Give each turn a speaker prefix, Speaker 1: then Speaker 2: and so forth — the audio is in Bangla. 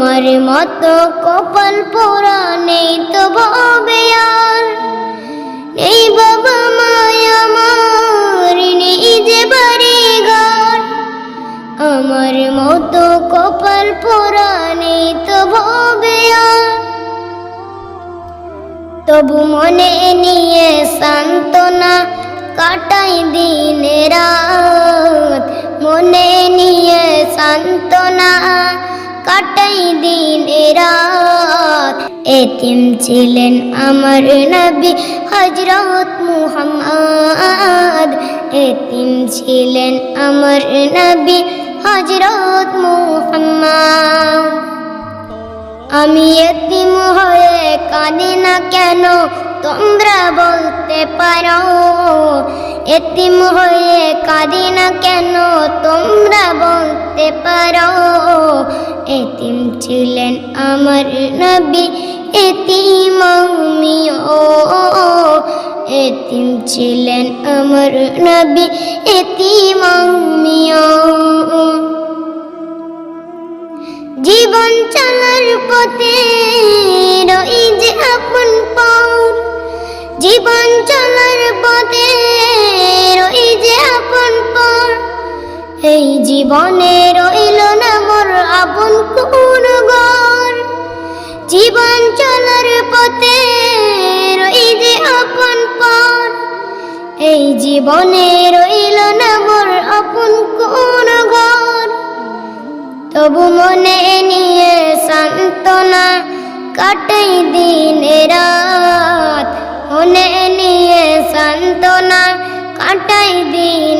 Speaker 1: আমার মতো কপাল পোড়া নেই তো ববে আর নেই বাবা মা আমার, নেই যে বাড়ি ঘর। আমার মতো কপাল পোড়া নেই তো ভবে আর তবু মনে নিয়ে সান্ত্বনা কাটাই দিন রাত। মনে নিয়ে সান্ত্বনা কাটাই দিন রাত এতিম ছিলেন আমার নবী হজরত মুহাম্মদ। এতিম ছিলেন আমার নবী হজরত মুহাম্মদ। আমি এতিম হয়ে কাঁদি না কেন? তোমরা বলতে এতিম হয়ে কাঁদি না কেন? তোমরা বলতে পারো, এতিম ছিলেন আমার নবী, এতিম আমিও এতিম ছিলেন আমার নবী, এতিম আমিও জীবন চলার পথে রই যে আপন পর জীবন চলার এই জীবনে রইল না মোর আপন কোন ঘর জীবন চলার পথে রই যে আপন পর এই জীবনে রইল না মোর আপন কোন ঘর তবু মনে নিয়ে সান্ত্বনা কাটাই দিন রাত। মনে নিয়ে সান্ত্বনা কাটাই দিন